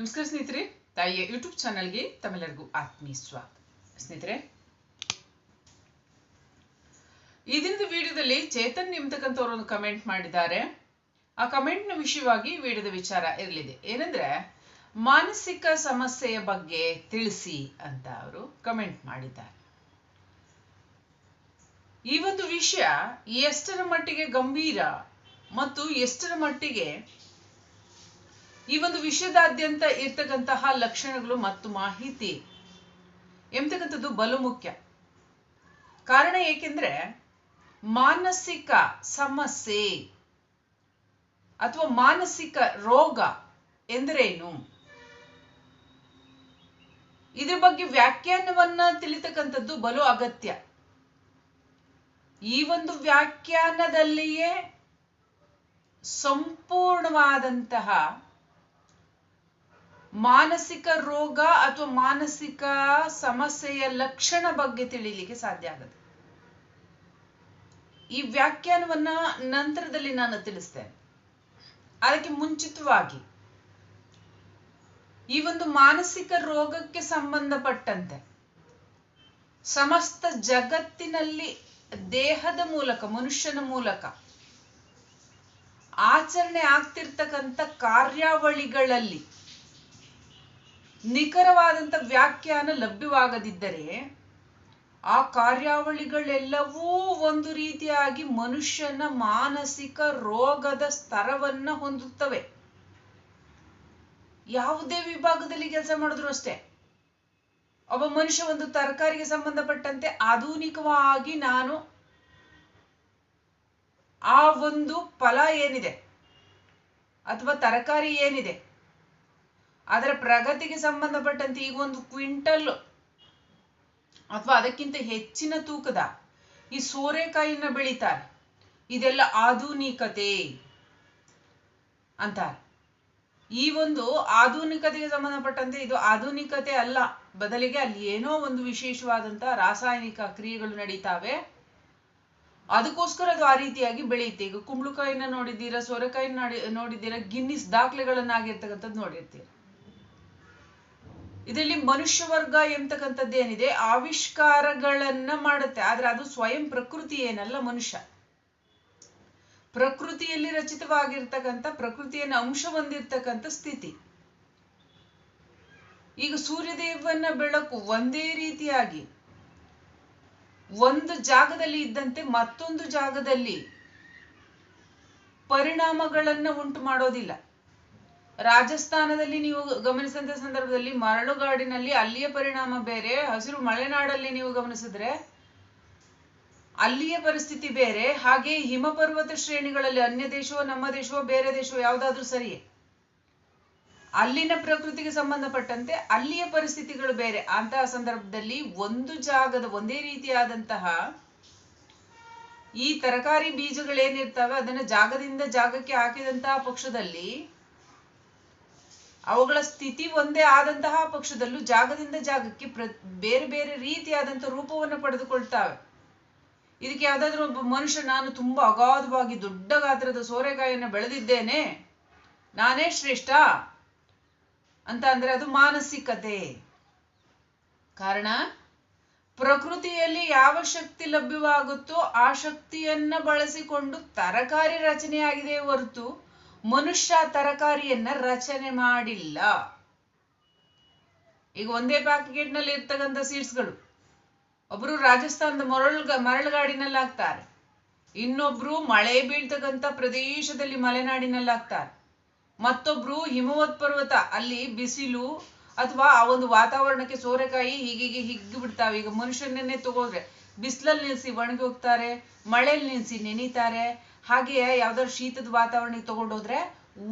ನಮಸ್ಕಾರ ಸ್ನೇಹಿತರೆ, ತಾಯಿಯ ಯೂಟ್ಯೂಬ್ ಚಾನಲ್ಗೆ ತಮ್ಮೆಲ್ಲರಿಗೂ ಆತ್ಮೀಯ ಸ್ವಾಗತ. ಸ್ನೇಹಿತರೆ, ಈ ದಿನದ ವಿಡಿಯೋದಲ್ಲಿ ಚೇತನ್ ಎಂಬತಕ್ಕಂಥವ್ರು ಒಂದು ಕಮೆಂಟ್ ಮಾಡಿದ್ದಾರೆ. ಆ ಕಮೆಂಟ್ನ ವಿಷಯವಾಗಿ ವಿಡಿಯೋದ ವಿಚಾರ ಇರಲಿದೆ. ಏನಂದ್ರೆ, ಮಾನಸಿಕ ಸಮಸ್ಯೆಯ ಬಗ್ಗೆ ತಿಳಿಸಿ ಅಂತ ಅವರು ಕಮೆಂಟ್ ಮಾಡಿದ್ದಾರೆ. ಈ ಒಂದು ವಿಷಯ ಎಷ್ಟರ ಮಟ್ಟಿಗೆ ಗಂಭೀರ ಮತ್ತು ಎಷ್ಟರ ಮಟ್ಟಿಗೆ ಈ ಒಂದು ವಿಷಯದಾದ್ಯಂತ ಇರ್ತಕ್ಕಂತಹ ಲಕ್ಷಣಗಳು ಮತ್ತು ಮಾಹಿತಿ ಎಂಬತಕ್ಕಂಥದ್ದು ಬಲು ಮುಖ್ಯ. ಕಾರಣ ಏಕೆಂದ್ರೆ ಮಾನಸಿಕ ಸಮಸ್ಯೆ ಅಥವಾ ಮಾನಸಿಕ ರೋಗ ಎಂದರೇನು? ಇದ್ರ ಬಗ್ಗೆ ವ್ಯಾಖ್ಯಾನವನ್ನ ತಿಳಿತಕ್ಕಂಥದ್ದು ಬಲು ಅಗತ್ಯ. ಈ ಒಂದು ವ್ಯಾಖ್ಯಾನದಲ್ಲಿಯೇ ಸಂಪೂರ್ಣವಾದಂತಹ ಮಾನಸಿಕ ರೋಗ ಅಥವಾ ಮಾನಸಿಕ ಸಮಸ್ಯೆಯ ಲಕ್ಷಣ ಬಗ್ಗೆ ತಿಳಿಲಿಕ್ಕೆ ಸಾಧ್ಯ ಆಗುತ್ತೆ. ಈ ವ್ಯಾಖ್ಯಾನವನ್ನ ನಂತರದಲ್ಲಿ ನಾನು ತಿಳಿಸ್ತೇನೆ. ಅದಕ್ಕೆ ಮುಂಚಿತವಾಗಿ, ಈ ಒಂದು ಮಾನಸಿಕ ರೋಗಕ್ಕೆ ಸಂಬಂಧಪಟ್ಟಂತೆ ಸಮಸ್ತ ಜಗತ್ತಿನಲ್ಲಿ ದೇಹದ ಮೂಲಕ, ಮನುಷ್ಯನ ಮೂಲಕ ಆಚರಣೆ ಆಗ್ತಿರ್ತಕ್ಕಂಥ ಕಾರ್ಯಾವಳಿಗಳಲ್ಲಿ ನಿಖರವಾದಂಥ ವ್ಯಾಖ್ಯಾನ ಲಭ್ಯವಾಗದಿದ್ದರೆ ಆ ಕಾರ್ಯಾವಳಿಗಳೆಲ್ಲವೂ ಒಂದು ರೀತಿಯಾಗಿ ಮನುಷ್ಯನ ಮಾನಸಿಕ ರೋಗದ ಸ್ತರವನ್ನ ಹೊಂದುತ್ತವೆ. ಯಾವುದೇ ವಿಭಾಗದಲ್ಲಿ ಕೆಲಸ ಮಾಡಿದ್ರು ಅಷ್ಟೇ. ಒಬ್ಬ ಮನುಷ್ಯ ಒಂದು ತರಕಾರಿಗೆ ಸಂಬಂಧಪಟ್ಟಂತೆ ಆಧುನಿಕವಾಗಿ ನಾನು ಆ ಒಂದು ಫಲ ಏನಿದೆ? ಅಥವಾ ತರಕಾರಿ ಏನಿದೆ? ಅದರ ಪ್ರಗತಿಗೆ ಸಂಬಂಧಪಟ್ಟಂತೆ ಈಗ ಒಂದು ಕ್ವಿಂಟಲ್ ಅಥವಾ ಅದಕ್ಕಿಂತ ಹೆಚ್ಚಿನ ತೂಕದ ಈ ಸೋರೆಕಾಯಿನ ಬೆಳೀತಾರೆ. ಇದೆಲ್ಲ ಆಧುನಿಕತೆ ಅಂತಾರೆ. ಈ ಒಂದು ಆಧುನಿಕತೆಗೆ ಸಂಬಂಧಪಟ್ಟಂತೆ ಇದು ಆಧುನಿಕತೆ ಅಲ್ಲ, ಬದಲಿಗೆ ಅಲ್ಲಿ ಏನೋ ಒಂದು ವಿಶೇಷವಾದಂತಹ ರಾಸಾಯನಿಕ ಕ್ರಿಯೆಗಳು ನಡೀತಾವೆ. ಅದಕ್ಕೋಸ್ಕರ ಅದು ಆ ರೀತಿಯಾಗಿ ಬೆಳೆಯುತ್ತೆ. ಈಗ ಕುಂಬಳಕಾಯಿನ ನೋಡಿದ್ದೀರಾ ಸೋರೆಕಾಯಿನ ನೋಡಿ, ನೋಡಿದ್ದೀರಾ, ಗಿನ್ನಿಸ್ ದಾಖಲೆಗಳನ್ನಾಗಿರ್ತಕ್ಕಂಥದ್ದು ನೋಡಿರ್ತೀರ. ಇದರಲ್ಲಿ ಮನುಷ್ಯ ವರ್ಗ ಎಂತಕ್ಕಂಥದ್ದು ಏನಿದೆ? ಆವಿಷ್ಕಾರಗಳನ್ನ ಮಾಡುತ್ತೆ. ಆದ್ರೆ ಅದು ಸ್ವಯಂ ಪ್ರಕೃತಿ ಏನಲ್ಲ ಮನುಷ್ಯ. ಪ್ರಕೃತಿಯಲ್ಲಿ ರಚಿತವಾಗಿರ್ತಕ್ಕಂಥ, ಪ್ರಕೃತಿಯನ್ನು ಅಂಶ ಹೊಂದಿರ್ತಕ್ಕಂಥ ಸ್ಥಿತಿ. ಈಗ ಸೂರ್ಯದೇವನ ಬೆಳಕು ಒಂದೇ ರೀತಿಯಾಗಿ ಒಂದು ಜಾಗದಲ್ಲಿ ಇದ್ದಂತೆ ಮತ್ತೊಂದು ಜಾಗದಲ್ಲಿ ಪರಿಣಾಮಗಳನ್ನ ಉಂಟು ಮಾಡೋದಿಲ್ಲ. ರಾಜಸ್ಥಾನದಲ್ಲಿ ನೀವು ಗಮನಿಸಿದಂತ ಸಂದರ್ಭದಲ್ಲಿ ಮರಳುಗಾಡಿನಲ್ಲಿ ಅಲ್ಲಿಯ ಪರಿಣಾಮ ಬೇರೆ, ಹಸಿರು ಮಲೆನಾಡಲ್ಲಿ ನೀವು ಗಮನಿಸಿದ್ರೆ ಅಲ್ಲಿಯ ಪರಿಸ್ಥಿತಿ ಬೇರೆ, ಹಾಗೆ ಹಿಮಪರ್ವತ ಶ್ರೇಣಿಗಳಲ್ಲಿ ಅನ್ಯ ದೇಶವೋ, ನಮ್ಮ ದೇಶವೋ, ಬೇರೆ ದೇಶವೋ ಯಾವುದಾದ್ರೂ ಸರಿಯೇ. ಅಲ್ಲಿನ ಪ್ರಕೃತಿಗೆ ಸಂಬಂಧಪಟ್ಟಂತೆ ಅಲ್ಲಿಯ ಪರಿಸ್ಥಿತಿಗಳು ಬೇರೆ. ಅಂತಹ ಸಂದರ್ಭದಲ್ಲಿ ಒಂದು ಜಾಗದ ಒಂದೇ ರೀತಿಯಾದಂತಹ ಈ ತರಕಾರಿ ಬೀಜಗಳೇನಿರ್ತವೆ, ಅದನ್ನ ಜಾಗದಿಂದ ಜಾಗಕ್ಕೆ ಹಾಕಿದಂತಹ ಪಕ್ಷದಲ್ಲಿ ಅವುಗಳ ಸ್ಥಿತಿ ಒಂದೇ ಆದಂತಹ ಪಕ್ಷದಲ್ಲೂ ಜಾಗದಿಂದ ಜಾಗಕ್ಕೆ ಪ್ರ, ಬೇರೆ ಬೇರೆ ರೀತಿಯಾದಂಥ ರೂಪವನ್ನು ಪಡೆದುಕೊಳ್ತಾವೆ. ಇದಕ್ಕೆ ಯಾವುದಾದ್ರೂ ಒಬ್ಬ ಮನುಷ್ಯ, ನಾನು ತುಂಬಾ ಅಗಾಧವಾಗಿ ದೊಡ್ಡ ಗಾತ್ರದ ಸೋರೆಕಾಯಿಯನ್ನು ಬೆಳೆದಿದ್ದೇನೆ, ನಾನೇ ಶ್ರೇಷ್ಠ ಅಂತ ಅಂದ್ರೆ ಅದು ಮಾನಸಿಕತೆ. ಕಾರಣ, ಪ್ರಕೃತಿಯಲ್ಲಿ ಯಾವ ಶಕ್ತಿ ಲಭ್ಯವಾಗುತ್ತೋ ಆ ಶಕ್ತಿಯನ್ನ ಬಳಸಿಕೊಂಡು ತರಕಾರಿ ರಚನೆಯಾಗಿದೆ ಹೊರತು ಮನುಷ್ಯ ತರಕಾರಿಯನ್ನ ರಚನೆ ಮಾಡಿಲ್ಲ. ಈಗ ಒಂದೇ ಪ್ಯಾಕೆಟ್ನಲ್ಲಿ ಇರ್ತಕ್ಕಂಥ ಸೀಡ್ಸ್ಗಳು ಒಬ್ರು ರಾಜಸ್ಥಾನದ ಮರಳು ಮರಳುಗಾಡಿನಲ್ಲಿ ಹಾಕ್ತಾರೆ ಇನ್ನೊಬ್ರು ಮಳೆ ಬೀಳ್ತಕ್ಕಂಥ ಪ್ರದೇಶದಲ್ಲಿ ಮಲೆನಾಡಿನಲ್ಲಿ ಹಾಕ್ತಾರೆ ಮತ್ತೊಬ್ರು ಹಿಮವತ್ ಪರ್ವತ, ಅಲ್ಲಿ ಬಿಸಿಲು ಅಥವಾ ಆ ಒಂದು ವಾತಾವರಣಕ್ಕೆ ಸೋರೆಕಾಯಿ ಹೀಗೀಗೆ ಹಿಗ್ಗಿ ಬಿಡ್ತಾವೆ. ಈಗ ಮನುಷ್ಯನನ್ನೇ ತಗೋದ್ರೆ, ಬಿಸಿಲಲ್ಲಿ ನಿಲ್ಸಿ ಒಣಗಿ ಹೋಗ್ತಾರೆ, ಮಳೆಯಲ್ಲಿ ನಿಲ್ಸಿ ನೆನೀತಾರೆ ಹಾಗೆಯೇ ಯಾವ್ದಾದ್ರು ಶೀತದ ವಾತಾವರಣಕ್ಕೆ ತಗೊಂಡೋದ್ರೆ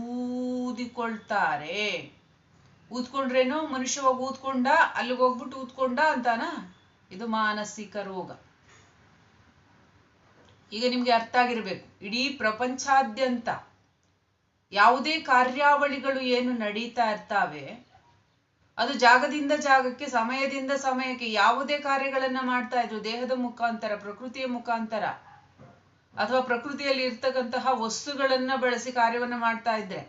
ಊದಿಕೊಳ್ತಾರೆ. ಊದ್ಕೊಂಡ್ರೇನು ಮನುಷ್ಯ ಹೋಗಿ ಊದ್ಕೊಂಡ, ಅಲ್ಲಿಗೆ ಹೋಗ್ಬಿಟ್ಟು ಊದ್ಕೊಂಡ ಅಂತಾನ? ಇದು ಮಾನಸಿಕ ರೋಗ. ಈಗ ನಿಮ್ಗೆ ಅರ್ಥ ಆಗಿರ್ಬೇಕು. ಇಡೀ ಪ್ರಪಂಚಾದ್ಯಂತ ಯಾವುದೇ ಕಾರ್ಯಾವಳಿಗಳು ಏನು ನಡೀತಾ ಇರ್ತಾವೆ, ಅದು ಜಾಗದಿಂದ ಜಾಗಕ್ಕೆ, ಸಮಯದಿಂದ ಸಮಯಕ್ಕೆ ಯಾವುದೇ ಕಾರ್ಯಗಳನ್ನ ಮಾಡ್ತಾ ಇದ್ರು, ದೇಹದ ಮುಖಾಂತರ, ಪ್ರಕೃತಿಯ ಮುಖಾಂತರ ಅಥವಾ ಪ್ರಕೃತಿಯಲ್ಲಿ ಇರ್ತಕ್ಕಂತಹ ವಸ್ತುಗಳನ್ನ ಬಳಸಿ ಕಾರ್ಯವನ್ನ ಮಾಡ್ತಾ ಇದ್ರೆ,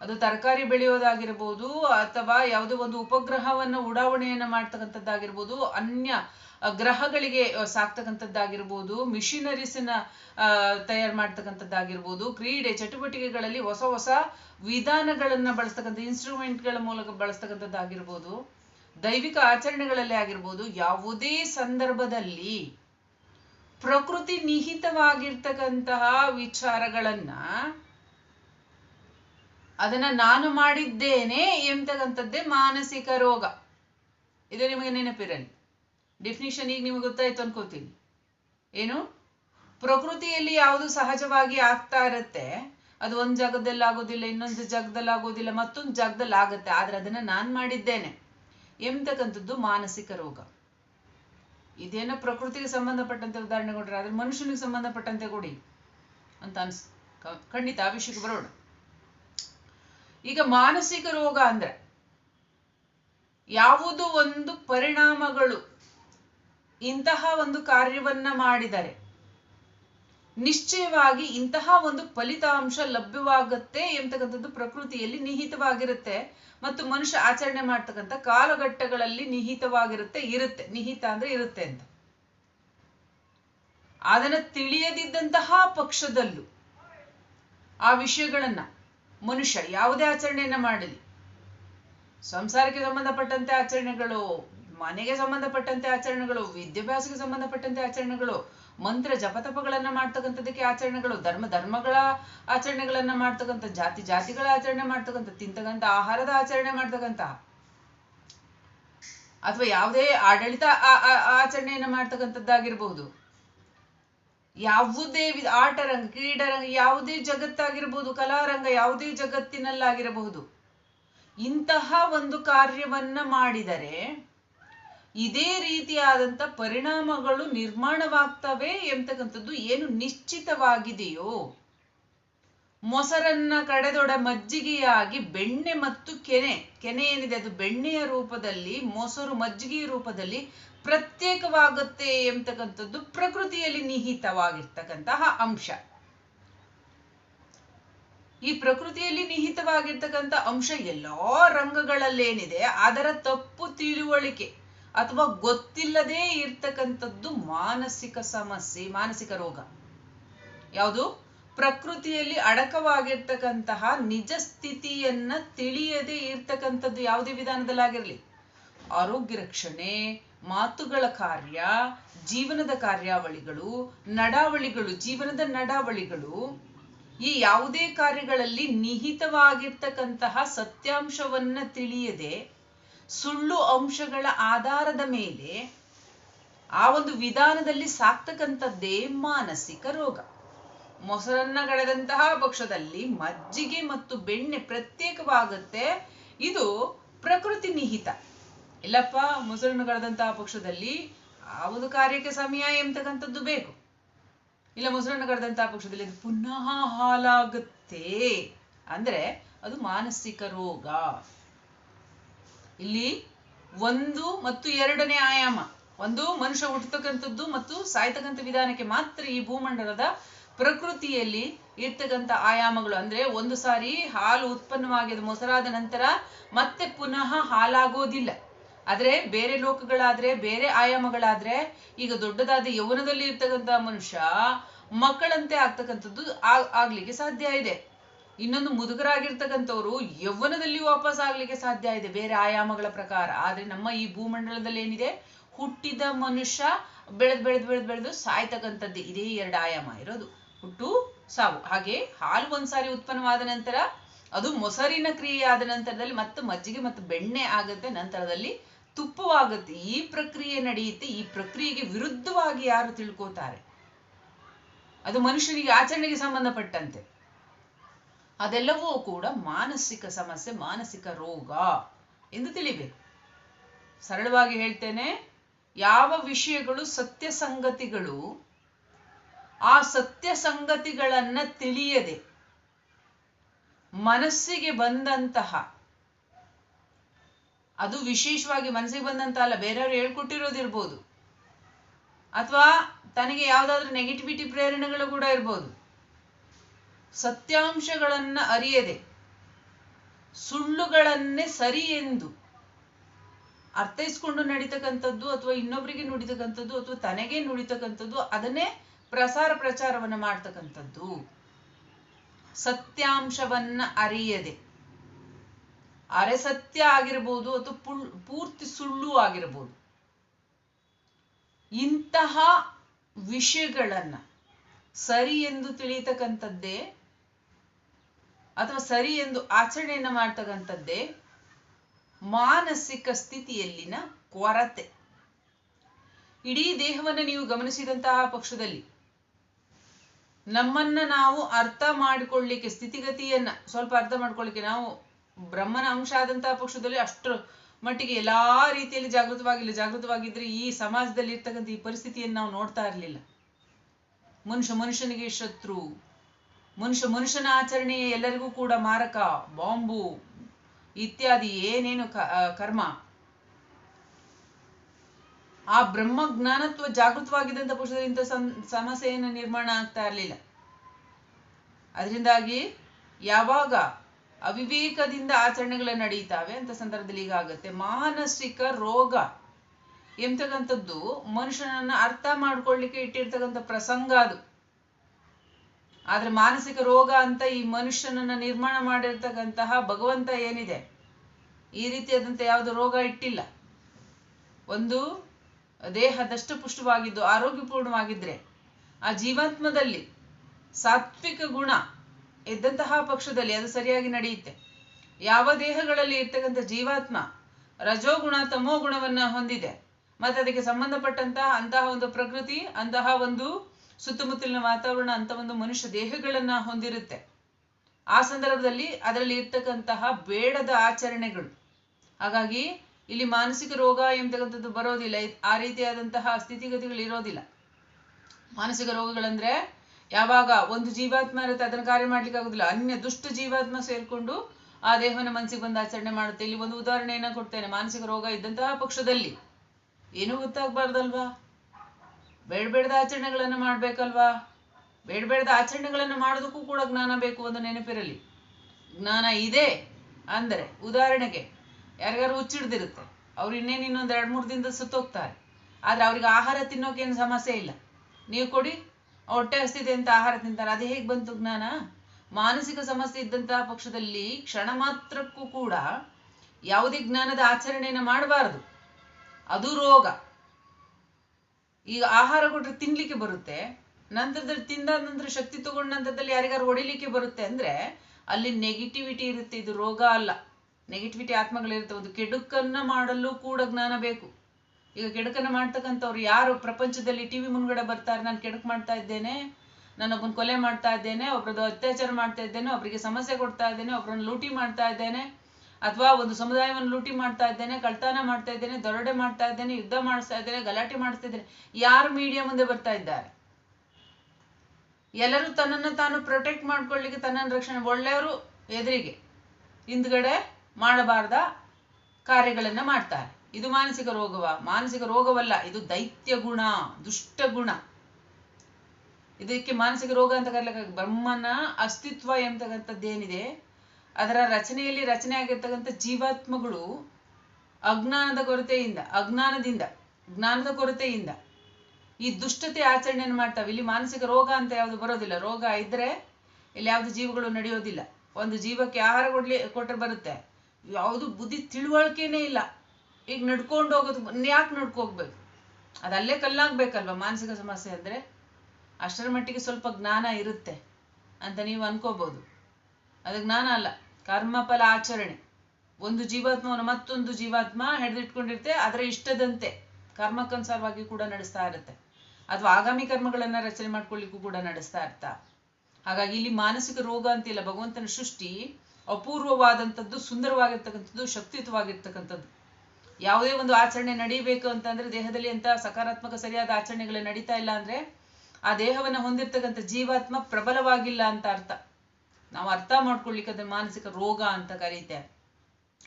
ಅದು ತರಕಾರಿ ಬೆಳೆಯೋದಾಗಿರ್ಬೋದು ಅಥವಾ ಯಾವುದೋ ಒಂದು ಉಪಗ್ರಹವನ್ನು ಉಡಾವಣೆಯನ್ನ ಮಾಡ್ತಕ್ಕಂಥದ್ದಾಗಿರ್ಬೋದು, ಅನ್ಯ ಗ್ರಹಗಳಿಗೆ ಸಾಕ್ತಕ್ಕಂಥದ್ದಾಗಿರ್ಬೋದು, ಮಿಷಿನರೀಸ್ನ ತಯಾರು ಮಾಡ್ತಕ್ಕಂಥದ್ದಾಗಿರ್ಬೋದು, ಕ್ರೀಡೆ ಚಟುವಟಿಕೆಗಳಲ್ಲಿ ಹೊಸ ಹೊಸ ವಿಧಾನಗಳನ್ನ ಬಳಸ್ತಕ್ಕಂಥ ಇನ್ಸ್ಟ್ರೂಮೆಂಟ್ಗಳ ಮೂಲಕ ಬಳಸ್ತಕ್ಕಂಥದ್ದಾಗಿರ್ಬೋದು, ದೈವಿಕ ಆಚರಣೆಗಳಲ್ಲಿ ಆಗಿರ್ಬೋದು, ಯಾವುದೇ ಸಂದರ್ಭದಲ್ಲಿ ಪ್ರಕೃತಿ ನಿಹಿತವಾಗಿರ್ತಕ್ಕಂತಹ ವಿಚಾರಗಳನ್ನ ಅದನ್ನ ನಾನು ಮಾಡಿದ್ದೇನೆ ಎಂತಕ್ಕಂಥದ್ದೇ ಮಾನಸಿಕ ರೋಗ. ಇದು ನಿಮಗೆ ನೆನಪಿರಲಿ. ಡೆಫಿನಿಷನ್ ಈಗ ನಿಮಗೆ ಗೊತ್ತಾಯ್ತು ಅನ್ಕೋತೀನಿ. ಏನು? ಪ್ರಕೃತಿಯಲ್ಲಿ ಯಾವುದು ಸಹಜವಾಗಿ ಆಗ್ತಾ ಇರುತ್ತೆ, ಅದು ಒಂದ್ ಜಾಗದಲ್ಲಿ ಆಗೋದಿಲ್ಲ, ಇನ್ನೊಂದು ಜಾಗದಲ್ಲಿ ಆಗೋದಿಲ್ಲ, ಮತ್ತೊಂದು ಜಾಗದಲ್ಲಿ ಆಗುತ್ತೆ. ಆದ್ರೆ ಅದನ್ನ ನಾನ್ ಮಾಡಿದ್ದೇನೆ ಎಂತಕ್ಕಂಥದ್ದು ಮಾನಸಿಕ ರೋಗ. ಇದೇನೋ ಪ್ರಕೃತಿಗೆ ಸಂಬಂಧಪಟ್ಟಂತೆ ಉದಾಹರಣೆ ಕೊಡ್ರಿ ಆದ್ರೆ ಮನುಷ್ಯನಿಗೆ ಸಂಬಂಧಪಟ್ಟಂತೆ ಕೊಡಿ ಅಂತ ಅನ್ಸ್ ಖಂಡಿತ ಆ ಬರೋಣ. ಈಗ ಮಾನಸಿಕ ರೋಗ ಅಂದ್ರೆ ಯಾವುದು ಒಂದು ಪರಿಣಾಮಗಳು ಇಂತಹ ಒಂದು ಕಾರ್ಯವನ್ನ ಮಾಡಿದರೆ ನಿಶ್ಚಯವಾಗಿ ಇಂತಹ ಒಂದು ಫಲಿತಾಂಶ ಲಭ್ಯವಾಗುತ್ತೆ ಎಂತಕ್ಕಂಥದ್ದು ಪ್ರಕೃತಿಯಲ್ಲಿ ನಿಹಿತವಾಗಿರುತ್ತೆ. ಮತ್ತು ಮನುಷ್ಯ ಆಚರಣೆ ಮಾಡ್ತಕ್ಕಂಥ ಕಾಲಘಟ್ಟಗಳಲ್ಲಿ ನಿಹಿತವಾಗಿರುತ್ತೆ, ಇರುತ್ತೆ. ನಿಹಿತ ಅಂದ್ರೆ ಇರುತ್ತೆ ಅಂತ. ಅದನ್ನ ತಿಳಿಯದಿದ್ದಂತಹ ಪಕ್ಷದಲ್ಲೂ ಆ ವಿಷಯಗಳನ್ನ ಮನುಷ್ಯ ಯಾವುದೇ ಆಚರಣೆಯನ್ನ ಮಾಡಲಿ. ಸಂಸಾರಕ್ಕೆ ಸಂಬಂಧಪಟ್ಟಂತೆ ಆಚರಣೆಗಳು, ಮನೆಗೆ ಸಂಬಂಧಪಟ್ಟಂತೆ ಆಚರಣೆಗಳು, ವಿದ್ಯಾಭ್ಯಾಸಕ್ಕೆ ಸಂಬಂಧಪಟ್ಟಂತೆ ಆಚರಣೆಗಳು ಮಂತ್ರ ಜಪತಪಗಳನ್ನ ಮಾಡ್ತಕ್ಕಂಥದಕ್ಕೆ ಆಚರಣೆಗಳು, ಧರ್ಮ, ಧರ್ಮಗಳ ಆಚರಣೆಗಳನ್ನ ಮಾಡ್ತಕ್ಕಂಥ ಜಾತಿ, ಜಾತಿಗಳ ಆಚರಣೆ ಮಾಡ್ತಕ್ಕಂಥ, ತಿಂತಕ್ಕಂಥ ಆಹಾರದ ಆಚರಣೆ ಮಾಡ್ತಕ್ಕಂಥ. ಅಥವಾ ಯಾವುದೇ ಆಡಳಿತ ಆಚರಣೆಯನ್ನ ಮಾಡ್ತಕ್ಕಂಥದ್ದಾಗಿರ್ಬಹುದು ಯಾವುದೇ ಆಟರಂಗ, ಕ್ರೀಡಾರಂಗ, ಯಾವುದೇ ಜಗತ್ತಾಗಿರ್ಬಹುದು ಕಲಾರಂಗ, ಯಾವುದೇ ಜಗತ್ತಿನಲ್ಲಾಗಿರಬಹುದು. ಇಂತಹ ಒಂದು ಕಾರ್ಯವನ್ನ ಮಾಡಿದರೆ ಇದೇ ರೀತಿಯಾದಂತ ಪರಿಣಾಮಗಳು ನಿರ್ಮಾಣವಾಗ್ತವೆ ಎಂತಕ್ಕಂಥದ್ದು ಏನು ನಿಶ್ಚಿತವಾಗಿದೆಯೋ? ಮೊಸರನ್ನ ಕಡೆದೊಡ ಮಜ್ಜಿಗೆಯಾಗಿ ಬೆಣ್ಣೆ ಮತ್ತು ಕೆನೆ ಕೆನೆ ಏನಿದೆ ಅದು ಬೆಣ್ಣೆಯ ರೂಪದಲ್ಲಿ, ಮೊಸರು ಮಜ್ಜಿಗೆಯ ರೂಪದಲ್ಲಿ ಪ್ರತ್ಯೇಕವಾಗುತ್ತೆ ಎಂತಕ್ಕಂಥದ್ದು ಪ್ರಕೃತಿಯಲ್ಲಿ ನಿಹಿತವಾಗಿರ್ತಕ್ಕಂತಹ ಅಂಶ. ಈ ಪ್ರಕೃತಿಯಲ್ಲಿ ನಿಹಿತವಾಗಿರ್ತಕ್ಕಂಥ ಅಂಶ ಎಲ್ಲಾ ರಂಗಗಳಲ್ಲೇನಿದೆ, ಅದರ ತಪ್ಪು ತಿಳುವಳಿಕೆ. ಅಥವಾ ಗೊತ್ತಿಲ್ಲದೇ ಇರ್ತಕ್ಕಂಥದ್ದು ಮಾನಸಿಕ ಸಮಸ್ಯೆ, ಮಾನಸಿಕ ರೋಗ. ಯಾವುದು? ಪ್ರಕೃತಿಯಲ್ಲಿ ಅಡಕವಾಗಿರ್ತಕ್ಕಂತಹ ನಿಜ ಸ್ಥಿತಿಯನ್ನ ತಿಳಿಯದೇ ಇರ್ತಕ್ಕಂಥದ್ದು ಯಾವುದೇ ವಿಧಾನದಲ್ಲಾಗಿರಲಿ. ಆರೋಗ್ಯ ರಕ್ಷಣೆ, ಮಾತುಗಳ ಕಾರ್ಯ, ಜೀವನದ ಕಾರ್ಯಾವಳಿಗಳು, ನಡಾವಳಿಗಳು, ಜೀವನದ ನಡಾವಳಿಗಳು, ಈ ಯಾವುದೇ ಕಾರ್ಯಗಳಲ್ಲಿ ನಿಹಿತವಾಗಿರ್ತಕ್ಕಂತಹ ಸತ್ಯಾಂಶವನ್ನ ತಿಳಿಯದೆ ಸುಳ್ಳು ಅಂಶಗಳ ಆಧಾರದ ಮೇಲೆ ಆ ಒಂದು ವಿಧಾನದಲ್ಲಿ ಸಾಕ್ತಕ್ಕಂಥದ್ದೇ ಮಾನಸಿಕ ರೋಗ. ಮೊಸರನ್ನ ಕಳೆದಂತಹ ಪಕ್ಷದಲ್ಲಿ ಮಜ್ಜಿಗೆ ಮತ್ತು ಬೆಣ್ಣೆ ಪ್ರತ್ಯೇಕವಾಗುತ್ತೆ. ಇದು ಪ್ರಕೃತಿ ನಿಹಿತ. ಇಲ್ಲಪ್ಪ, ಮೊಸರನ್ನು ಕಳೆದಂತಹ ಪಕ್ಷದಲ್ಲಿ ಆ ಒಂದು ಕಾರ್ಯಕ್ಕೆ ಸಮಯ ಎಂಬತಕ್ಕಂಥದ್ದು ಬೇಕು? ಇಲ್ಲ, ಮೊಸರನ್ನು ಕರೆದಂತಹ ಪಕ್ಷದಲ್ಲಿ ಅದು ಪುನಃ ಹಾಲಾಗುತ್ತೆ ಅಂದ್ರೆ ಅದು ಮಾನಸಿಕ ರೋಗ. ಇಲ್ಲಿ ಒಂದು ಮತ್ತು ಎರಡನೇ ಆಯಾಮ. ಒಂದು ಮನುಷ್ಯ ಹುಟ್ಟತಕ್ಕಂಥದ್ದು ಮತ್ತು ಸಾಯ್ತಕ್ಕಂಥ ವಿಧಾನಕ್ಕೆ ಮಾತ್ರ ಈ ಭೂಮಂಡಲದ ಪ್ರಕೃತಿಯಲ್ಲಿ ಇರ್ತಕ್ಕಂಥ ಆಯಾಮಗಳು. ಅಂದ್ರೆ ಒಂದು ಸಾರಿ ಹಾಲು ಉತ್ಪನ್ನವಾಗಿದ ಮೊಸರಾದ ನಂತರ ಮತ್ತೆ ಪುನಃ ಹಾಲಾಗೋದಿಲ್ಲ. ಆದ್ರೆ ಬೇರೆ ಲೋಕಗಳಾದ್ರೆ, ಬೇರೆ ಆಯಾಮಗಳಾದ್ರೆ ಈಗ ದೊಡ್ಡದಾದ ಯೌವನದಲ್ಲಿ ಇರ್ತಕ್ಕಂಥ ಮನುಷ್ಯ ಮಕ್ಕಳಂತೆ ಆಗ್ತಕ್ಕಂಥದ್ದು ಆಗ್ಲಿಕ್ಕೆ ಸಾಧ್ಯ ಇದೆ. ಇನ್ನೊಂದು ಮುದುಕರಾಗಿರ್ತಕ್ಕಂಥವ್ರು ಯೌವನದಲ್ಲಿ ವಾಪಸ್ ಆಗ್ಲಿಕ್ಕೆ ಸಾಧ್ಯ ಇದೆ, ಬೇರೆ ಆಯಾಮಗಳ ಪ್ರಕಾರ. ಆದ್ರೆ ನಮ್ಮ ಈ ಭೂಮಂಡಲದಲ್ಲಿ ಏನಿದೆ? ಹುಟ್ಟಿದ ಮನುಷ್ಯ ಬೆಳೆದ್ ಬೆಳೆದ್ ಬೆಳೆದ್ ಬೆಳೆದು ಸಾಯ್ತಕ್ಕಂಥದ್ದು. ಇದೇ ಎರಡು ಆಯಾಮ ಇರೋದು. ಹುಟ್ಟು, ಸಾವು. ಹಾಗೆ ಹಾಲು ಒಂದ್ಸಾರಿ ಉತ್ಪನ್ನವಾದ ನಂತರ ಅದು ಮೊಸರಿನ ಕ್ರಿಯೆ ಆದ ನಂತರದಲ್ಲಿ ಮತ್ತೆ ಮಜ್ಜಿಗೆ ಮತ್ತು ಬೆಣ್ಣೆ ಆಗುತ್ತೆ. ನಂತರದಲ್ಲಿ ತುಪ್ಪವಾಗುತ್ತೆ. ಈ ಪ್ರಕ್ರಿಯೆ ನಡೆಯುತ್ತೆ. ಈ ಪ್ರಕ್ರಿಯೆಗೆ ವಿರುದ್ಧವಾಗಿ ಯಾರು ತಿಳ್ಕೋತಾರೆ? ಅದು ಮನುಷ್ಯನಿಗೆ ಆಚರಣೆಗೆ ಸಂಬಂಧಪಟ್ಟಂತೆ. ಅದೆಲ್ಲವೂ ಕೂಡ ಮಾನಸಿಕ ಸಮಸ್ಯೆ, ಮಾನಸಿಕ ರೋಗ ಎಂದು ತಿಳಿಬೇಕು. ಸರಳವಾಗಿ ಹೇಳ್ತೇನೆ, ಯಾವ ವಿಷಯಗಳು ಸತ್ಯ ಸಂಗತಿಗಳು ಆ ಸತ್ಯ ಸಂಗತಿಗಳನ್ನ ತಿಳಿಯದೆ ಮನಸ್ಸಿಗೆ ಬಂದಂತಹ, ಅದು ವಿಶೇಷವಾಗಿ ಮನಸ್ಸಿಗೆ ಬಂದಂತ ಅಲ್ಲ, ಬೇರೆಯವರು ಹೇಳ್ಕೊಟ್ಟಿರೋದಿರ್ಬೋದು. ಅಥವಾ ತನಗೆ ಯಾವುದಾದ್ರೂ ನೆಗೆಟಿವಿಟಿ ಪ್ರೇರಣೆಗಳು ಕೂಡ ಇರ್ಬೋದು. ಸತ್ಯಾಂಶಗಳನ್ನ ಅರಿಯದೆ, ಸುಳ್ಳುಗಳನ್ನೇ ಸರಿ ಎಂದು ಅರ್ಥೈಸ್ಕೊಂಡು ನಡೀತಕ್ಕಂಥದ್ದು ಅಥವಾ ಇನ್ನೊಬ್ಬರಿಗೆ ನುಡಿತಕ್ಕಂಥದ್ದು ಅಥವಾ ತನಗೆ ನುಡಿತಕ್ಕಂಥದ್ದು, ಅದನ್ನೇ ಪ್ರಸಾರ ಪ್ರಚಾರವನ್ನ ಮಾಡ್ತಕ್ಕಂಥದ್ದು. ಸತ್ಯಾಂಶವನ್ನ ಅರಿಯದೆ. ಅರೆ ಸತ್ಯ ಆಗಿರ್ಬೋದು ಅಥವಾ ಪೂರ್ತಿ ಸುಳ್ಳು ಆಗಿರಬಹುದು ಇಂತಹ ವಿಷಯಗಳನ್ನ ಸರಿ ಎಂದು ತಿಳಿಯತಕ್ಕಂಥದ್ದೇ ಅಥವಾ ಸರಿ ಎಂದು ಆಚರಣೆಯನ್ನು ಮಾಡ್ತಕ್ಕಂಥದ್ದೇ ಮಾನಸಿಕ ಸ್ಥಿತಿಯಲ್ಲಿನ ಕೊರತೆ. ಇಡೀ ದೇಹವನ್ನು ನೀವು ಗಮನಿಸಿದಂತಹ ಪಕ್ಷದಲ್ಲಿ ನಮ್ಮನ್ನ ನಾವು ಅರ್ಥ ಮಾಡಿಕೊಳ್ಳಿಕ್ಕೆ, ಸ್ಥಿತಿಗತಿಯನ್ನ ಸ್ವಲ್ಪ ಅರ್ಥ ಮಾಡ್ಕೊಳ್ಳಿಕ್ಕೆ ನಾವು ಬ್ರಹ್ಮನ ಅಂಶ ಆದಂತಹ ಪಕ್ಷದಲ್ಲಿ ಅಷ್ಟು ಮಟ್ಟಿಗೆ ಎಲ್ಲಾ ರೀತಿಯಲ್ಲಿ ಜಾಗೃತವಾಗಿಲ್ಲ. ಜಾಗೃತವಾಗಿದ್ರೆ ಈ ಸಮಾಜದಲ್ಲಿ ಇರ್ತಕ್ಕಂಥ ಈ ಪರಿಸ್ಥಿತಿಯನ್ನು ನಾವು ನೋಡ್ತಾ ಇರಲಿಲ್ಲ. ಮನುಷ್ಯ ಮನುಷ್ಯನಿಗೆ ಶತ್ರು. ಮನುಷ್ಯ ಮನುಷ್ಯನ ಆಚರಣೆ ಎಲ್ಲರಿಗೂ ಕೂಡ ಮಾರಕ, ಬಾಂಬು ಇತ್ಯಾದಿ ಏನೇನು ಕರ್ಮ. ಆ ಬ್ರಹ್ಮ ಜ್ಞಾನತ್ವ ಜಾಗೃತವಾಗಿದ್ದಂಥ ಪಕ್ಷದಲ್ಲಿ ಇಂಥ ಸಮಸ್ಯೆಯನ್ನು ನಿರ್ಮಾಣ ಆಗ್ತಾ ಇರಲಿಲ್ಲ. ಅದರಿಂದಾಗಿ ಯಾವಾಗ ಅವಿವೇಕದಿಂದ ಆಚರಣೆಗಳು ನಡೀತಾವೆ ಅಂತ ಸಂದರ್ಭದಲ್ಲಿ ಈಗ ಆಗುತ್ತೆ. ಮಾನಸಿಕ ರೋಗ ಎಂತಕ್ಕಂಥದ್ದು ಮನುಷ್ಯನನ್ನ ಅರ್ಥ ಮಾಡ್ಕೊಳ್ಳಿಕ್ಕೆ ಇಟ್ಟಿರ್ತಕ್ಕಂಥ ಪ್ರಸಂಗ ಅದು. ಆದ್ರೆ ಮಾನಸಿಕ ರೋಗ ಅಂತ ಈ ಮನುಷ್ಯನನ್ನ ನಿರ್ಮಾಣ ಮಾಡಿರ್ತಕ್ಕಂತಹ ಭಗವಂತ ಏನಿದೆ? ಈ ರೀತಿಯಾದಂಥ ಯಾವುದು ರೋಗ ಇಟ್ಟಿಲ್ಲ. ಒಂದು ದೇಹ ದಷ್ಟಪುಷ್ಟವಾಗಿದ್ದು ಆರೋಗ್ಯಪೂರ್ಣವಾಗಿದ್ರೆ ಆ ಜೀವಾತ್ಮದಲ್ಲಿ ಸಾತ್ವಿಕ ಗುಣ ಇದ್ದಂತಹ ಪಕ್ಷದಲ್ಲಿ ಅದು ಸರಿಯಾಗಿ ನಡೆಯುತ್ತೆ. ಯಾವ ದೇಹಗಳಲ್ಲಿ ಇರ್ತಕ್ಕಂಥ ಜೀವಾತ್ಮ ರಜೋಗುಣ ತಮೋ ಗುಣವನ್ನ ಹೊಂದಿದೆ. ಮತ್ತೆ ಅದಕ್ಕೆ ಸಂಬಂಧಪಟ್ಟಂತಹ ಅಂತಹ ಒಂದು ಪ್ರಕೃತಿ, ಅಂತಹ ಒಂದು ಸುತ್ತಮುತ್ತಲಿನ ವಾತಾವರಣ ಅಂತ ಒಂದು ಮನುಷ್ಯ ದೇಹಗಳನ್ನ ಹೊಂದಿರುತ್ತೆ. ಆ ಸಂದರ್ಭದಲ್ಲಿ ಅದರಲ್ಲಿ ಇರ್ತಕ್ಕಂತಹ ಬೇಡದ ಆಚರಣೆಗಳು. ಹಾಗಾಗಿ ಇಲ್ಲಿ ಮಾನಸಿಕ ರೋಗ ಎಂಬತಕ್ಕಂಥದ್ದು ಬರೋದಿಲ್ಲ. ಆ ರೀತಿಯಾದಂತಹ ಸ್ಥಿತಿಗತಿಗಳು ಇರೋದಿಲ್ಲ. ಮಾನಸಿಕ ರೋಗಗಳಂದ್ರೆ ಯಾವಾಗ ಒಂದು ಜೀವಾತ್ಮ ಇರುತ್ತೆ, ಅದನ್ನ ಕಾರ್ಯ ಮಾಡ್ಲಿಕ್ಕೆ ಆಗುದಿಲ್ಲ. ಅನ್ಯ ದುಷ್ಟ ಜೀವಾತ್ಮ ಸೇರ್ಕೊಂಡು ಆ ದೇಹವನ್ನ ಮನಸ್ಸಿಗೆ ಬಂದು ಆಚರಣೆ ಮಾಡುತ್ತೆ. ಇಲ್ಲಿ ಒಂದು ಉದಾಹರಣೆಯನ್ನ ಕೊಡ್ತೇನೆ. ಮಾನಸಿಕ ರೋಗ ಇದ್ದಂತಹ ಪಕ್ಷದಲ್ಲಿ. ಏನೂ ಗೊತ್ತಾಗ್ಬಾರ್ದಲ್ವಾ? ಬೇಡ ಬೇಡದ ಆಚರಣೆಗಳನ್ನ ಮಾಡ್ಬೇಕಲ್ವಾ? ಬೇಡ ಬೇಡದ ಆಚರಣೆಗಳನ್ನ ಮಾಡೋದಕ್ಕೂ ಕೂಡ ಜ್ಞಾನ ಬೇಕು ಒಂದು ನೆನಪಿರಲಿ. ಜ್ಞಾನ ಇದೆ ಅಂದರೆ, ಉದಾಹರಣೆಗೆ ಯಾರಿಗಾರು ಹುಚ್ಚಿಡ್ದಿರುತ್ತೆ. ಅವ್ರು ಇನ್ನೇನು ಇನ್ನೊಂದು ಎರಡು ಮೂರು ದಿನದ ಸುತ್ತೋಗ್ತಾರೆ. ಆದ್ರೆ ಅವ್ರಿಗೆ ಆಹಾರ ತಿನ್ನೋಕೇನು ಸಮಸ್ಯೆ ಇಲ್ಲ. ನೀವು ಕೊಡಿ, ಹೊಟ್ಟೆ ಹಸ್ತಿದೆ ಅಂತ ಆಹಾರ ತಿಂತಾರೆ. ಅದು ಹೇಗೆ ಬಂತು ಜ್ಞಾನ? ಮಾನಸಿಕ ಸಮಸ್ಯೆ ಇದ್ದಂತಹ ಪಕ್ಷದಲ್ಲಿ ಕ್ಷಣ ಮಾತ್ರಕ್ಕೂ ಕೂಡ ಯಾವುದೇ ಜ್ಞಾನದ ಆಚರಣೆಯನ್ನು ಮಾಡಬಾರದು. ಅದು ರೋಗ. ಈಗ ಆಹಾರ ಕೊಟ್ರೆ ತಿನ್ಲಿಕ್ಕೆ ಬರುತ್ತೆ, ನಂತರದಲ್ಲಿ ತಿಂದಾದ ನಂತರ ಶಕ್ತಿ ತಗೊಂಡ ಯಾರಿಗಾರು ಹೊಡಿಲಿಕ್ಕೆ ಬರುತ್ತೆ ಅಂದ್ರೆ ಅಲ್ಲಿ ನೆಗೆಟಿವಿಟಿ ಇರುತ್ತೆ, ಇದು ರೋಗ ಅಲ್ಲ. ನೆಗೆಟಿವಿಟಿ ಆತ್ಮಗಳಿರುತ್ತೆ ಒಂದು ಕೆಡುಕನ್ನ ಮಾಡಲು ಕೂಡ ಜ್ಞಾನ ಬೇಕು. ಈಗ ಕೆಡುಕನ್ನ ಮಾಡ್ತಕ್ಕಂಥವ್ರು ಯಾರು? ಪ್ರಪಂಚದಲ್ಲಿ ಟಿವಿ ಮುಂದ್ಗಡೆ ಬರ್ತಾರೆ, ನಾನು ಕೆಡುಕು ಮಾಡ್ತಾ ಇದ್ದೇನೆ ನಾನು ಒಬ್ಬನ ಕೊಲೆ ಮಾಡ್ತಾ ಇದ್ದೇನೆ, ಒಬ್ರದ್ದು ಅತ್ಯಾಚಾರ ಮಾಡ್ತಾ ಇದ್ದೇನೆ, ಒಬ್ರಿಗೆ ಸಮಸ್ಯೆ ಕೊಡ್ತಾ ಇದ್ದೇನೆ, ಒಬ್ರನ್ನ ಲೂಟಿ ಮಾಡ್ತಾ ಇದ್ದೇನೆ ಅಥವಾ ಒಂದು ಸಮುದಾಯವನ್ನು ಲೂಟಿ ಮಾಡ್ತಾ ಇದ್ದೇನೆ, ಕಳ್ತನ ಮಾಡ್ತಾ ಇದ್ದೇನೆ, ದರೋಡೆ ಮಾಡ್ತಾ ಇದ್ದೇನೆ, ಯುದ್ಧ ಮಾಡಿಸ್ತಾ ಇದ್ದೇನೆ, ಗಲಾಟೆ ಮಾಡಿಸ್ತಾ ಇದ್ದೇನೆ, ಯಾರು ಮೀಡಿಯಾ ಮುಂದೆ ಬರ್ತಾ ಇದ್ದಾರೆ? ಎಲ್ಲರೂ ತನ್ನನ್ನು ತಾನು ಪ್ರೊಟೆಕ್ಟ್ ಮಾಡ್ಕೊಳ್ಳಿಕ್ಕೆ ತನ್ನನ್ನು ರಕ್ಷಣೆ, ಒಳ್ಳೆಯವರು ಎದುರಿಗೆ, ಹಿಂದ್ಗಡೆ ಮಾಡಬಾರ್ದ ಕಾರ್ಯಗಳನ್ನ ಮಾಡ್ತಾರೆ. ಇದು ಮಾನಸಿಕ ರೋಗವ, ಮಾನಸಿಕ ರೋಗವಲ್ಲ, ಇದು ದೈತ್ಯ ಗುಣ, ದುಷ್ಟ ಗುಣ. ಇದಕ್ಕೆ ಮಾನಸಿಕ ರೋಗ ಅಂತ ಕರಲಿಕ್ಕೆ ಬ್ರಹ್ಮನ ಅಸ್ತಿತ್ವ ಎಂಬತಕ್ಕಂಥದ್ದೇನಿದೆ ಅದರ ರಚನೆಯಲ್ಲಿ ರಚನೆ ಆಗಿರ್ತಕ್ಕಂಥ ಜೀವಾತ್ಮಗಳು ಅಜ್ಞಾನದ ಕೊರತೆಯಿಂದ, ಅಜ್ಞಾನದಿಂದ, ಜ್ಞಾನದ ಕೊರತೆಯಿಂದ ಈ ದುಷ್ಟತೆ ಆಚರಣೆಯನ್ನು ಮಾಡ್ತಾವೆ. ಇಲ್ಲಿ ಮಾನಸಿಕ ರೋಗ ಅಂತ ಯಾವುದು ಬರೋದಿಲ್ಲ. ರೋಗ ಇದ್ರೆ ಇಲ್ಲಿ ಯಾವುದು ಜೀವಗಳು ನಡೆಯೋದಿಲ್ಲ. ಒಂದು ಜೀವಕ್ಕೆ ಆಹಾರ ಕೊಡ್ಲಿ ಕೊಟ್ಟರೆ ಬರುತ್ತೆ. ಯಾವುದು ಬುದ್ಧಿ ತಿಳುವಳಿಕೆನೇ ಇಲ್ಲ. ಈಗ ನಡ್ಕೊಂಡು ಹೋಗೋದು ಯಾಕೆ ನಡ್ಕೋಗ್ಬೇಕು? ಅದಲ್ಲೇ ಕಲ್ಲಾಗ್ಬೇಕಲ್ವಾ ಮಾನಸಿಕ ಸಮಸ್ಯೆ ಅಂದ್ರೆ? ಅಷ್ಟರ ಮಟ್ಟಿಗೆ ಸ್ವಲ್ಪ ಜ್ಞಾನ ಇರುತ್ತೆ ಅಂತ ನೀವು ಅನ್ಕೋಬಹುದು ಅದು ಜ್ಞಾನ ಅಲ್ಲ. ಕರ್ಮಫಲ ಆಚರಣೆ. ಒಂದು ಜೀವಾತ್ಮವನ್ನು ಮತ್ತೊಂದು ಜೀವಾತ್ಮ ಹಿಡಿದಿಟ್ಕೊಂಡಿರುತ್ತೆ ಅದರ ಇಷ್ಟದಂತೆ ಕರ್ಮಕ್ಕನುಸಾರವಾಗಿ ಕೂಡ ನಡೆಸ್ತಾ ಇರುತ್ತೆ. ಅಥವಾ ಆಗಾಮಿ ಕರ್ಮಗಳನ್ನ ರಚನೆ ಮಾಡ್ಕೊಳ್ಳಿಕ್ಕೂ ಕೂಡ ನಡೆಸ್ತಾ ಇರ್ತಾ. ಹಾಗಾಗಿ ಇಲ್ಲಿ ಮಾನಸಿಕ ರೋಗ ಅಂತಿಲ್ಲ, ಭಗವಂತನ ಸೃಷ್ಟಿ ಅಪೂರ್ವವಾದಂಥದ್ದು, ಸುಂದರವಾಗಿರ್ತಕ್ಕಂಥದ್ದು, ಶಕ್ತಿಯುತವಾಗಿರ್ತಕ್ಕಂಥದ್ದು. ಯಾವುದೇ ಒಂದು ಆಚರಣೆ ನಡೀಬೇಕು ಅಂತಂದ್ರೆ ದೇಹದಲ್ಲಿ ಅಂತ ಸಕಾರಾತ್ಮಕ ಸರಿಯಾದ ಆಚರಣೆಗಳು ನಡೀತಾ ಇಲ್ಲ ಅಂದ್ರೆ ಆ ದೇಹವನ್ನ ಹೊಂದಿರ್ತಕ್ಕಂಥ ಜೀವಾತ್ಮ ಪ್ರಬಲವಾಗಿಲ್ಲ ಅಂತ ಅರ್ಥ. ನಾವು ಅರ್ಥ ಮಾಡ್ಕೊಳ್ಲಿಕ್ಕೆ ಅದನ್ನ ಮಾನಸಿಕ ರೋಗ ಅಂತ ಕರೀತೇವೆ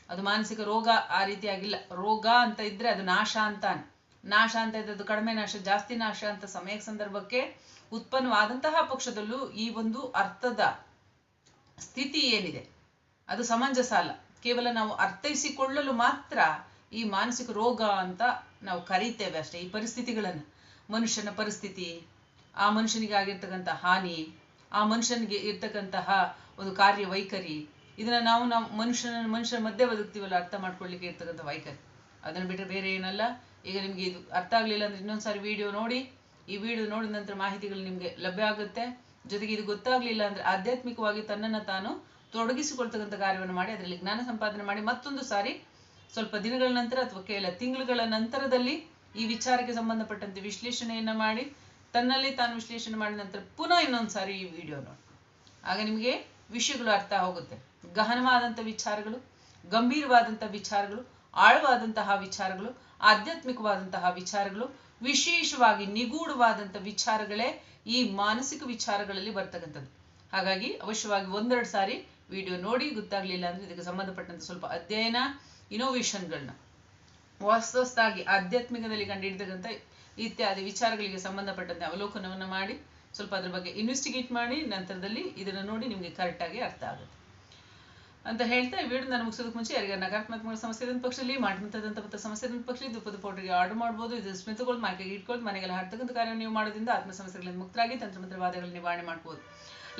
ಅದು ಮಾನಸಿಕ ರೋಗ ಆ ರೀತಿಯಾಗಿಲ್ಲ ರೋಗ ಅಂತ ಇದ್ರೆ ಅದು ನಾಶ ಅಂತಾನೆ. ನಾಶ ಅಂತ ಇದ್ದದ್ದು ಕಡಿಮೆ ನಾಶ, ಜಾಸ್ತಿ ನಾಶ ಅಂತ ಸಮಯ ಸಂದರ್ಭಕ್ಕೆ ಉತ್ಪನ್ನವಾದಂತಹ ಪಕ್ಷದಲ್ಲೂ ಈ ಒಂದು ಅರ್ಥದ ಸ್ಥಿತಿ ಏನಿದೆ? ಅದು ಸಮಂಜಸ ಅಲ್ಲ. ಕೇವಲ ನಾವು ಅರ್ಥೈಸಿಕೊಳ್ಳಲು ಮಾತ್ರ ಈ ಮಾನಸಿಕ ರೋಗ ಅಂತ ನಾವು ಕರೀತೇವೆ ಅಷ್ಟೇ. ಈ ಪರಿಸ್ಥಿತಿಗಳನ್ನು. ಮನುಷ್ಯನ ಪರಿಸ್ಥಿತಿ, ಆ ಮನುಷ್ಯನಿಗೆ ಆಗಿರ್ತಕ್ಕಂಥ ಹಾನಿ ಆ ಮನುಷ್ಯನಿಗೆ ಇರ್ತಕ್ಕಂತಹ ಒಂದು ಕಾರ್ಯ ವೈಖರಿ. ಇದನ್ನ ನಾವು ನಾವು ಮನುಷ್ಯನ ಮನುಷ್ಯನ ಮಧ್ಯೆ ಬದುಕ್ತೀವಲ್ಲ, ಅರ್ಥ ಮಾಡ್ಕೊಳ್ಳಿಕ್ಕೆ ಇರ್ತಕ್ಕಂಥ ವೈಖರಿ. ಅದನ್ನ ಬಿಟ್ಟರೆ ಬೇರೆ ಏನಲ್ಲ. ಈಗ ನಿಮಗೆ ಇದು ಅರ್ಥ ಆಗಲಿಲ್ಲ ಅಂದ್ರೆ ಇನ್ನೊಂದ್ಸಾರಿ ವಿಡಿಯೋ ನೋಡಿ. ಈ ವಿಡಿಯೋ ನೋಡಿದ ನಂತರ ಮಾಹಿತಿಗಳು ನಿಮಗೆ ಲಭ್ಯ ಆಗುತ್ತೆ. ಜೊತೆಗೆ ಇದು ಗೊತ್ತಾಗ್ಲಿಲ್ಲ ಅಂದ್ರೆ ಆಧ್ಯಾತ್ಮಿಕವಾಗಿ ತನ್ನನ್ನು ತಾನು ತೊಡಗಿಸಿಕೊಳ್ತಕ್ಕಂಥ ಕಾರ್ಯವನ್ನು ಮಾಡಿ, ಅದರಲ್ಲಿ ಜ್ಞಾನ ಸಂಪಾದನೆ ಮಾಡಿ ಮತ್ತೊಂದು ಸಾರಿ ಸ್ವಲ್ಪ ದಿನಗಳ ನಂತರ ಅಥವಾ ಕೆಲ ತಿಂಗಳುಗಳ ನಂತರದಲ್ಲಿ ಈ ವಿಚಾರಕ್ಕೆ ಸಂಬಂಧಪಟ್ಟಂತೆ ವಿಶ್ಲೇಷಣೆಯನ್ನ ಮಾಡಿ ತನ್ನಲ್ಲಿ ತಾನು ವಿಶ್ಲೇಷಣೆ ಮಾಡಿದ ನಂತರ ಪುನಃ ಇನ್ನೊಂದ್ಸಾರಿ ಈ ವಿಡಿಯೋ ನೋಡಿ. ಆಗ ನಿಮಗೆ ವಿಷಯಗಳು ಅರ್ಥ ಹೋಗುತ್ತೆ ಗಹನವಾದಂಥ ವಿಚಾರಗಳು, ಗಂಭೀರವಾದಂಥ ವಿಚಾರಗಳು, ಆಳವಾದಂತಹ ವಿಚಾರಗಳು, ಆಧ್ಯಾತ್ಮಿಕವಾದಂತಹ ವಿಚಾರಗಳು, ವಿಶೇಷವಾಗಿ ನಿಗೂಢವಾದಂಥ ವಿಚಾರಗಳೇ ಈ ಮಾನಸಿಕ ವಿಚಾರಗಳಲ್ಲಿ ಬರ್ತಕ್ಕಂಥದ್ದು. ಹಾಗಾಗಿ ಅವಶ್ಯವಾಗಿ ಒಂದೆರಡು ಸಾರಿ ವಿಡಿಯೋ ನೋಡಿ ಗೊತ್ತಾಗ್ಲಿಲ್ಲ ಅಂದ್ರೆ ಇದಕ್ಕೆ ಸಂಬಂಧಪಟ್ಟಂತ ಸ್ವಲ್ಪ ಅಧ್ಯಯನ ಇನೋವೇಷನ್ಗಳನ್ನ ಹೊಸದಾಗಿ ಆಧ್ಯಾತ್ಮಿಕದಲ್ಲಿ ಕಂಡುಹಿಡಿತಕ್ಕಂಥ ಇತ್ಯಾದಿ ವಿಚಾರಗಳಿಗೆ ಸಂಬಂಧಪಟ್ಟಂತೆ ಅವಲೋಕನವನ್ನು ಮಾಡಿ ಸ್ವಲ್ಪ ಅದ್ರ ಬಗ್ಗೆ ಇನ್ವೆಸ್ಟಿಗೇಟ್ ಮಾಡಿ ನಂತರದಲ್ಲಿ ಇದನ್ನು ನೋಡಿ ನಿಮಗೆ ಕರೆಕ್ಟಾಗಿ ಅರ್ಥ ಆಗುತ್ತೆ. ಅಂತ ಹೇಳ್ತಾ ಈ ವಿಡಿಯೋ ನಾನು ಮುಗಿಸೋದಕ್ಕೆ ಮುಂಚೆ ಯಾರಿಗೆ ನಕಾರಾತ್ಮಕ ಸಮಸ್ಯೆ ಇದ್ದ ಪಕ್ಷದಲ್ಲಿ ಮಾಡಿದಂಥ ಸಮಸ್ಯೆ ಇದ್ದಂಥ ಪಕ್ಷದಲ್ಲಿ ದುಪ್ಪದ ಪೌಡರ್ಗೆ ಆರ್ಡರ್ ಮಾಡ್ಬೋದು, ಇದು ಸ್ಮಿತಗಳು ಮಾರ್ಕೆಗೆ ಇಟ್ಕೊಂಡು ಮನೆಗೆಲ್ಲ ಹರ್ತಕ್ಕಂಥ ಕಾರ್ಯ ನೀವು ಮಾಡೋದ್ರಿಂದ ಆತ್ಮ ಸಮಸ್ಯೆಗಳಿಂದ ಮುಕ್ತರಾಗಿ ತಂತ್ರಮಂತ್ರವಾದಗಳ ನಿವಾರಣೆ ಮಾಡ್ಬೋದು.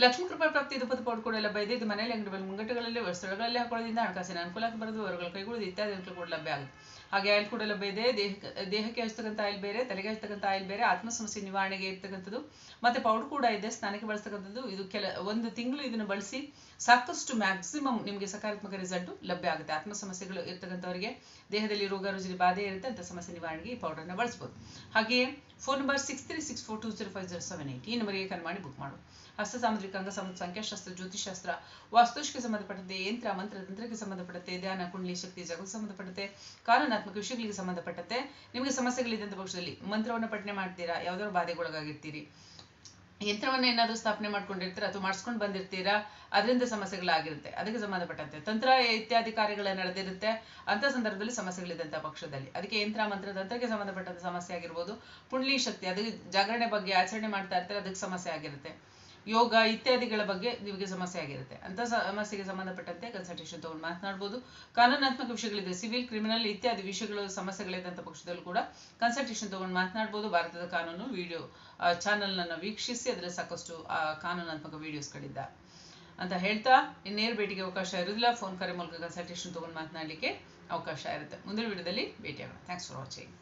ಲಕ್ಷ್ಮೀ ಕೃಪಾ ಪ್ರಾಪ್ತಿ ದುಪ್ಪದ ಪೌಡರ್ ಕೂಡ ಎಲ್ಲ ಬೈದೆ, ಇದು ಮನೆಯಲ್ಲಿ ಅಂಗಡಿಗಳಲ್ಲಿ, ಮುಂಗಟ್ಟುಗಳಲ್ಲಿ ಸ್ಥಳಗಳಲ್ಲಿ ಹಾಕೊಳ್ಳೋದ್ರಿಂದ ಹಣಕಾಸಿನ ಅನುಕೂಲ ಬರೋದು ಅವರುಗಳ ಕೈಗಳು ಇತ್ಯಾದಿ ಅನುಕೂಲ ಕೂಡ ಲಭ್ಯ ಆಗುತ್ತೆ. ಹಾಗೆ ಆಯಿಲ್ ಕೂಡ ಲಭ್ಯ ಇದೆ ದೇಹಕ್ಕೆ ದೇಹಕ್ಕೆ ಹಚ್ಚತಕ್ಕಂಥ ಆಯಿಲ್ ಬೇರೆ, ತಲೆಗೆ ಹಚ್ಚತಕ್ಕಂಥ ಆಯಿಲ್ ಬೇರೆ ಆತ್ಮ ಸಮಸ್ಯೆ ನಿವಾರಣೆಗೆ ಇರ್ತಕ್ಕಂಥದ್ದು. ಮತ್ತೆ ಪೌಡರ್ ಕೂಡ ಇದೆ, ಸ್ನಾನಕ್ಕೆ ಬಳಸ್ತಕ್ಕಂಥದ್ದು. ಇದು ಕೆಲ, ಒಂದು ತಿಂಗಳು ಇದನ್ನು ಬಳಸಿ ಸಾಕಷ್ಟು ಮ್ಯಾಕ್ಸಿಮಮ್ ನಿಮಗೆ ಸಕಾರಾತ್ಮಕ ರಿಸಲ್ಟ್ ಲಭ್ಯ ಆಗುತ್ತೆ. ಆತ್ಮ ಸಮಸ್ಯೆಗಳು ಇರ್ತಕ್ಕಂಥವರಿಗೆ ದೇಹದಲ್ಲಿ ರೋಗ ರುಜಿನ ಬಾಧೆ ಇರುತ್ತೆ, ಅಂತ ಸಮಸ್ಯೆ ನಿವಾರಣೆಗೆ ಈ ಪೌಡರ್ನ ಬಳಸ್ಬೋದು. ಹಾಗೆಯೇ phone number six three six four two zero five zero seven eight ಈ ನಂಬರಿಗೆ ಕನ್ ಮಾಡಿ ಬುಕ್ ಮಾಡು ಹಸ್ತ ಸಾಮುದ್ರಿಕ ಅಂಗ ಸಂಖ್ಯಾಶಾಸ್ತ್ರ ಜ್ಯೋತಿಷಾಸ್ತ್ರ ವಾಸ್ತುಶಕ್ಕೆ ಸಂಬಂಧಪಟ್ಟಂತೆ ಯಂತ್ರ, ಮಂತ್ರ, ತಂತ್ರಕ್ಕೆ ಸಂಬಂಧಪಟ್ಟಂತೆ ಧ್ಯಾನ, ಕುಂಡಲಿ ಶಕ್ತಿ ಜಗಕ್ಕೆ ಸಂಬಂಧಪಟ್ಟಂತೆ ಕಾನೂನಾತ್ಮಕ ವಿಷಯಗಳಿಗೆ ಸಂಬಂಧಪಟ್ಟಂತೆ ನಿಮಗೆ ಸಮಸ್ಯೆಗಳಿದ್ದಂಥ ಪಕ್ಷದಲ್ಲಿ ಮಂತ್ರವನ್ನು ಪಠನೆ ಮಾಡ್ತೀರಾ? ಯಾವ್ದಾದ್ರು ಬಾಧೆಗೊಳಗಾಗಿರ್ತೀರಿ ಯಂತ್ರವನ್ನ ಏನಾದರೂ ಸ್ಥಾಪನೆ ಮಾಡ್ಕೊಂಡಿರ್ತೀರಾ ಅಥವಾ ಮಾಡಿಸ್ಕೊಂಡು ಬಂದಿರ್ತೀರಾ, ಅದರಿಂದ ಸಮಸ್ಯೆಗಳಾಗಿರುತ್ತೆ. ಅದಕ್ಕೆ ಸಂಬಂಧಪಟ್ಟಂತೆ ತಂತ್ರ ಇತ್ಯಾದಿ ಕಾರ್ಯಗಳು ನಡೆದಿರುತ್ತೆ, ಅಂತ ಸಂದರ್ಭದಲ್ಲಿ ಸಮಸ್ಯೆಗಳಿದ್ದಂಥ ಪಕ್ಷದಲ್ಲಿ. ಅದಕ್ಕೆ ಯಂತ್ರ ಮಂತ್ರ ತಂತ್ರಕ್ಕೆ ಸಂಬಂಧಪಟ್ಟಂತ ಸಮಸ್ಯೆ ಆಗಿರ್ಬೋದು, ಪುಂಡ್ಲಿ ಶಕ್ತಿ ಅದಕ್ಕೆ ಜಾಗರಣೆ ಬಗ್ಗೆ ಆಚರಣೆ ಮಾಡ್ತಾ ಇರ್ತಾರೆ, ಅದಕ್ಕೆ ಸಮಸ್ಯೆ ಆಗಿರುತ್ತೆ. ಯೋಗ ಇತ್ಯಾದಿಗಳ ಬಗ್ಗೆ ನಿಮಗೆ ಸಮಸ್ಯೆ ಆಗಿರುತ್ತೆ. ಅಂತ ಸಮಸ್ಯೆಗೆ ಸಂಬಂಧಪಟ್ಟಂತೆ ಕನ್ಸಲ್ಟೇಷನ್ ತಗೊಂಡು ಮಾತನಾಡ್ಬೋದು. ಕಾನೂನಾತ್ಮಕ ವಿಷಯಗಳಿದೆ ಸಿವಿಲ್ ಕ್ರಿಮಿನಲ್ ಇತ್ಯಾದಿ ವಿಷಯಗಳು ಸಮಸ್ಯೆಗಳಿದ್ದಂಥ ಪಕ್ಷದಲ್ಲೂ ಕೂಡ ಕನ್ಸಲ್ಟೇಷನ್ ತಗೊಂಡು ಮಾತನಾಡ್ಬೋದು. ಭಾರತದ ಕಾನೂನು ವಿಡಿಯೋ ಚಾನಲ್ನನ್ನು ವೀಕ್ಷಿಸಿ ಅದರ ಸಾಕಷ್ಟು ಕಾನೂನಾತ್ಮಕ ವಿಡಿಯೋಸ್ಗಳಿದ್ದ ಅಂತ ಹೇಳ್ತಾ, ಇನ್ನೇರ್ ಭೇಟಿಗೆ ಅವಕಾಶ ಇರೋದಿಲ್ಲ ಫೋನ್ ಕರೆ ಮೂಲಕ ಕನ್ಸಲ್ಟೇಷನ್ ತಗೊಂಡು ಮಾತನಾಡಲಿಕ್ಕೆ ಅವಕಾಶ ಇರುತ್ತೆ. ಮುಂದಿನ ವಿಡಿಯೋದಲ್ಲಿ ಭೇಟಿಯಾಗೋಣ. Thanks for watching